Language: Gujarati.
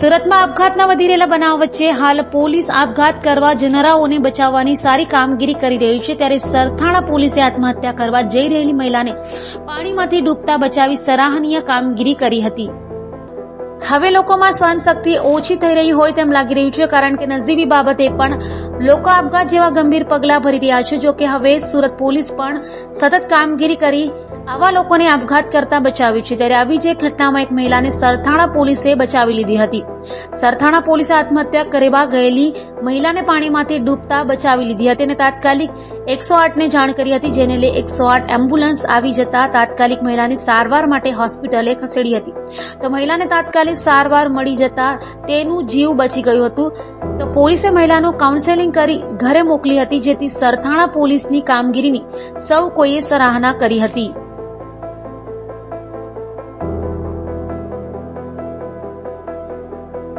સુરતમાં આપઘાતના વધી રહેલા બનાવ વચ્ચે હાલ પોલીસ આપઘાત કરવા જનારાઓને બચાવવાની સારી કામગીરી કરી રહી છે. ત્યારે સરથાણા પોલીસે આત્મહત્યા કરવા જઈ રહેલી મહિલાને પાણીમાંથી ડૂબતા બચાવી સરાહનીય કામગીરી કરી હતી. હવે લોકોમાં સહનશક્તિ ઓછી થઈ રહી હોય તેમ લાગી રહ્યું છે, કારણ કે નજીવી બાબતે પણ લોકો આપઘાત જેવા ગંભીર પગલાં ભરી રહ્યા છે, જો કે હવે સુરત પોલીસ પણ સતત કામગીરી કરી આવા લોકોને આપઘાત કરતા બચાવ્યું છે. ત્યારે આવી જ એક ઘટનામાં એક મહિલાને સરથાણા પોલીસે બચાવી લીધી હતી. સરથાણા પોલીસે આત્મહત્યા કરવા ગયેલી મહિલાને પાણીમાંથી ડૂબતા બચાવી લીધી હતી અને તાત્કાલિક એકસો આઠને જાણ કરી હતી, જેને લઈ એકસો આઠ એમ્બ્યુલન્સ આવી જતા તાત્કાલિક મહિલાને સારવાર માટે હોસ્પિટલે ખસેડી હતી. તો મહિલાને તાત્કાલિક સારવાર મળી જતા તેનું જીવ બચી ગયું હતું. તો પોલીસે મહિલાનું કાઉન્સેલિંગ કરી ઘરે મોકલી હતી, જેથી સરથાણા પોલીસની કામગીરીની સૌ કોઈએ સરાહના કરી હતી.